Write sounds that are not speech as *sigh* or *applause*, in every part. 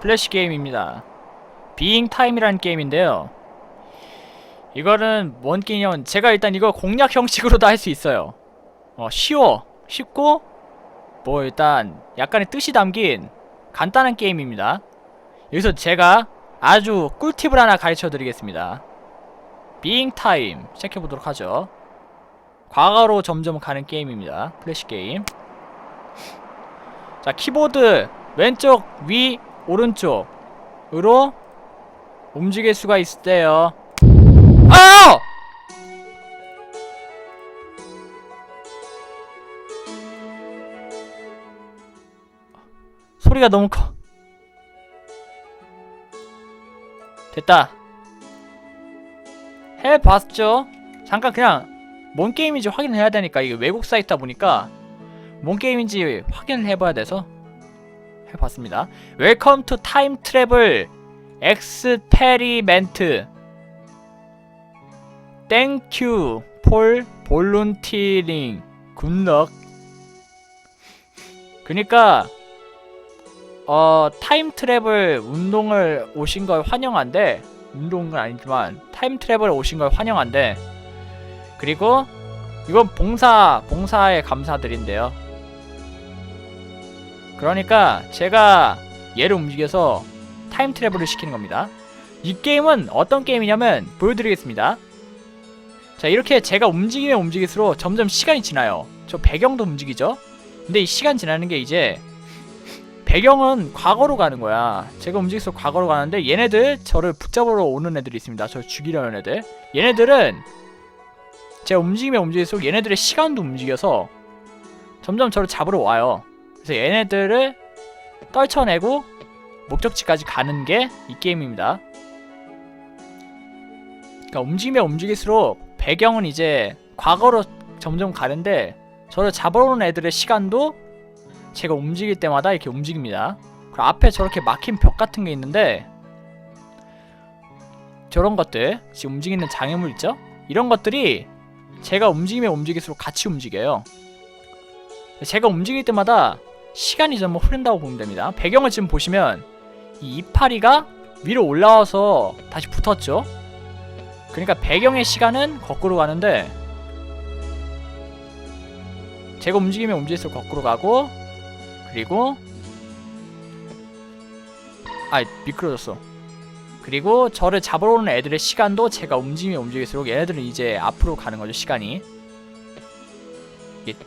플래시 게임입니다. 비잉 타임이라는 게임인데요. 이거는 뭔 게임이냐면 제가 일단 이거 공략 형식으로도 할 수 있어요. 어, 쉬워. 쉽고 뭐 일단 약간의 뜻이 담긴 간단한 게임입니다. 여기서 제가 아주 꿀팁을 하나 가르쳐 드리겠습니다. 비잉 타임 시작해 보도록 하죠. 과거로 점점 가는 게임입니다. 플래시 게임. 자, 키보드 왼쪽, 위, 오른쪽으로 움직일 수가 있대요. 아! 소리가 너무 커. 됐다. 해봤죠? 잠깐 그냥 뭔 게임인지 확인해야 되니까 이게 외국 사이트다 보니까 뭔 게임인지 확인을 해봐야 돼서 해봤습니다. 웰컴 투 타임 트래블 엑스페리멘트 땡큐 폴 볼룬티링 굿럭 그니까 어 타임 트래블 운동을 오신 걸 환영한데 운동은 아니지만 타임 트래블 오신 걸 환영한데 그리고 이건 봉사 봉사에 감사드린대요. 그러니까 제가 얘를 움직여서 타임 트래블을 시키는 겁니다. 이 게임은 어떤 게임이냐면 보여드리겠습니다. 자 이렇게 제가 움직이면 움직일수록 점점 시간이 지나요. 저 배경도 움직이죠. 근데 이 시간 지나는 게 이제 배경은 과거로 가는 거야. 제가 움직일수록 과거로 가는데 얘네들 저를 붙잡으러 오는 애들이 있습니다. 저를 죽이려는 애들. 얘네들은 제가 움직이면 움직일수록 얘네들의 시간도 움직여서 점점 저를 잡으러 와요. 그래서 얘네들을 떨쳐내고 목적지까지 가는 게 이 게임입니다. 그러니까 움직이면 움직일수록 배경은 이제 과거로 점점 가는데 저를 잡으러 오는 애들의 시간도 제가 움직일 때마다 이렇게 움직입니다. 그리고 앞에 저렇게 막힌 벽 같은 게 있는데 저런 것들 지금 움직이는 장애물 있죠? 이런 것들이 제가 움직이면 움직일수록 같이 움직여요. 제가 움직일 때마다 시간이 점점 흐른다고 보면 됩니다. 배경을 지금 보시면 이 이파리가 위로 올라와서 다시 붙었죠. 그러니까 배경의 시간은 거꾸로 가는데 제가 움직이면 움직일수록 거꾸로 가고 그리고 아 미끄러졌어. 그리고 저를 잡으러 오는 애들의 시간도 제가 움직이면 움직일수록 얘네들은 이제 앞으로 가는 거죠 시간이.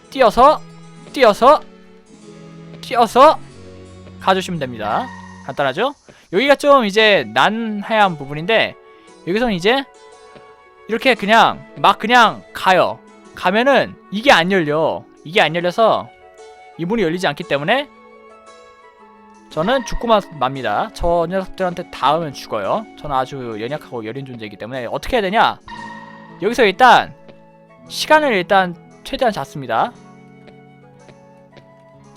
뛰어서 뛰어서 뛰어서 가주시면 됩니다. 간단하죠? 여기가 좀 이제 난해한 부분인데 여기서는 이제 이렇게 그냥 막 그냥 가요. 가면은 이게 안 열려. 이게 안 열려서 이 문이 열리지 않기 때문에 저는 죽고만 맙니다. 저 녀석들한테 닿으면 죽어요. 저는 아주 연약하고 여린 존재이기 때문에 어떻게 해야 되냐? 여기서 일단 시간을 일단 최대한 잡습니다.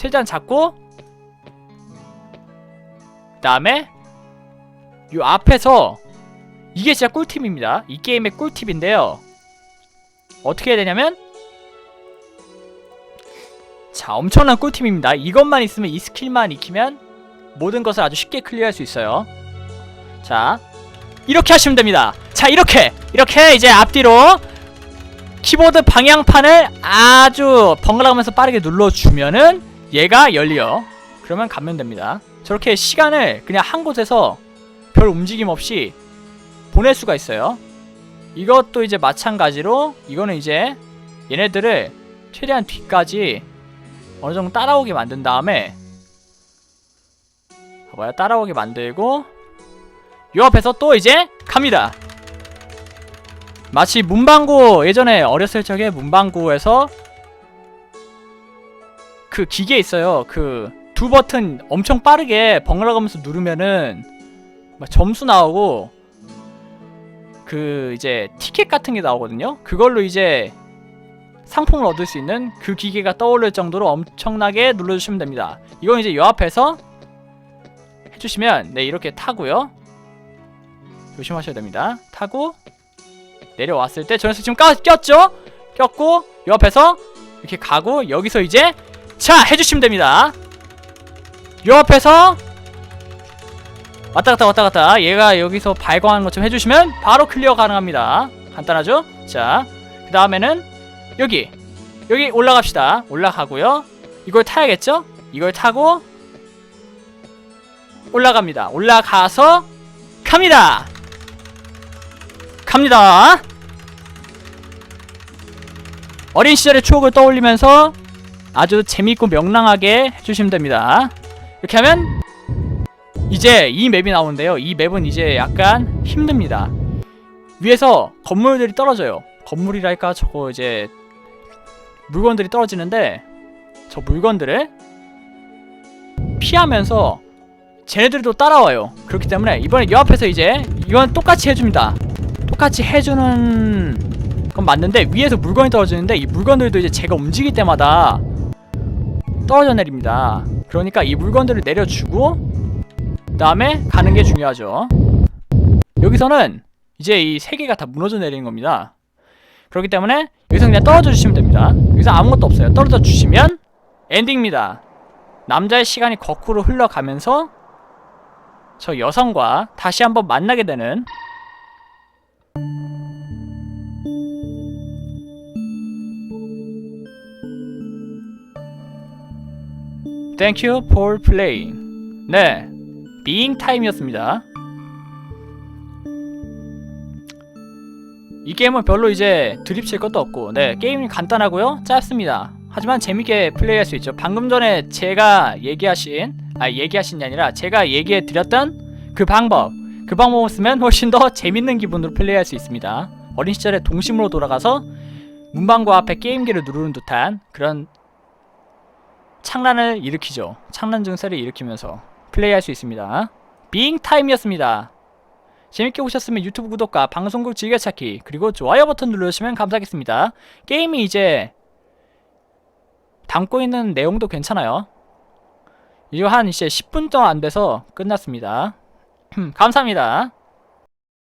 최대한 잡고 그 다음에 요 앞에서 이게 진짜 꿀팁입니다. 이 게임의 꿀팁인데요. 어떻게 해야 되냐면 자 엄청난 꿀팁입니다. 이것만 있으면 이 스킬만 익히면 모든 것을 아주 쉽게 클리어할 수 있어요. 자 이렇게 하시면 됩니다. 자 이렇게 이렇게 이제 앞뒤로 키보드 방향판을 아주 번갈아가면서 빠르게 눌러주면은 얘가 열려. 그러면 가면 됩니다. 저렇게 시간을 그냥 한 곳에서 별 움직임 없이 보낼 수가 있어요. 이것도 이제 마찬가지로 이거는 이제 얘네들을 최대한 뒤까지 어느 정도 따라오게 만든 다음에 봐봐요 따라오게 만들고 요 앞에서 또 이제 갑니다. 마치 문방구 예전에 어렸을 적에 문방구에서 그 기계 있어요. 그 두 버튼 엄청 빠르게 번갈아 가면서 누르면은 막 점수 나오고 그 이제 티켓 같은 게 나오거든요. 그걸로 이제 상품을 얻을 수 있는 그 기계가 떠오를 정도로 엄청나게 눌러주시면 됩니다. 이건 이제 요 앞에서 해주시면 네 이렇게 타고요. 조심하셔야 됩니다. 타고 내려왔을 때 저는 지금 까, 꼈죠? 꼈고 요 앞에서 이렇게 가고 여기서 이제 자 해주시면 됩니다. 요 앞에서 왔다 갔다 왔다 갔다. 얘가 여기서 발광하는 것 좀 해주시면 바로 클리어 가능합니다. 간단하죠? 자그 다음에는 여기 여기 올라갑시다. 올라가고요. 이걸 타야겠죠? 이걸 타고 올라갑니다. 올라가서 갑니다. 갑니다. 어린 시절의 추억을 떠올리면서 아주 재밌고 명랑하게 해주시면 됩니다 이렇게 하면 이제 이 맵이 나오는데요. 이 맵은 이제 약간 힘듭니다. 위에서 건물들이 떨어져요. 건물이랄까 저거 이제 물건들이 떨어지는데 저 물건들을 피하면서 쟤네들도 따라와요. 그렇기 때문에 이번에 요 앞에서 이제 이건 똑같이 해줍니다. 똑같이 해주는 건 맞는데 위에서 물건이 떨어지는데 이 물건들도 이제 제가 움직일 때마다 떨어져 내립니다. 그러니까 이 물건들을 내려주고 다음에 가는 게 중요하죠. 여기서는 이제 이 세 개가 다 무너져 내리는 겁니다. 그렇기 때문에 여기서 그냥 떨어져 주시면 됩니다. 여기서 아무것도 없어요. 떨어져 주시면 엔딩입니다. 남자의 시간이 거꾸로 흘러가면서 저 여성과 다시 한번 만나게 되는 Thank you for playing. 네, being time이었습니다. 이 게임은 별로 이제 드립칠 것도 없고, 네, 게임이 간단하고요, 짧습니다. 하지만 재밌게 플레이할 수 있죠. 방금 전에 제가 얘기하신, 아 얘기하신 게 아니라 제가 얘기해 드렸던 그 방법, 그 방법을 쓰면 훨씬 더 재밌는 기분으로 플레이할 수 있습니다. 어린 시절의 동심으로 돌아가서 문방구 앞에 게임기를 누르는 듯한 그런 창란을 일으키죠. 창란 증세를 일으키면서 플레이할 수 있습니다. 빙 타임이었습니다. 재밌게 보셨으면 유튜브 구독과 방송국 즐겨찾기 그리고 좋아요 버튼 눌러주시면 감사하겠습니다. 게임이 이제 담고 있는 내용도 괜찮아요. 이거 한 이제 10분 동안 안 돼서 끝났습니다. *clears throat* 감사합니다.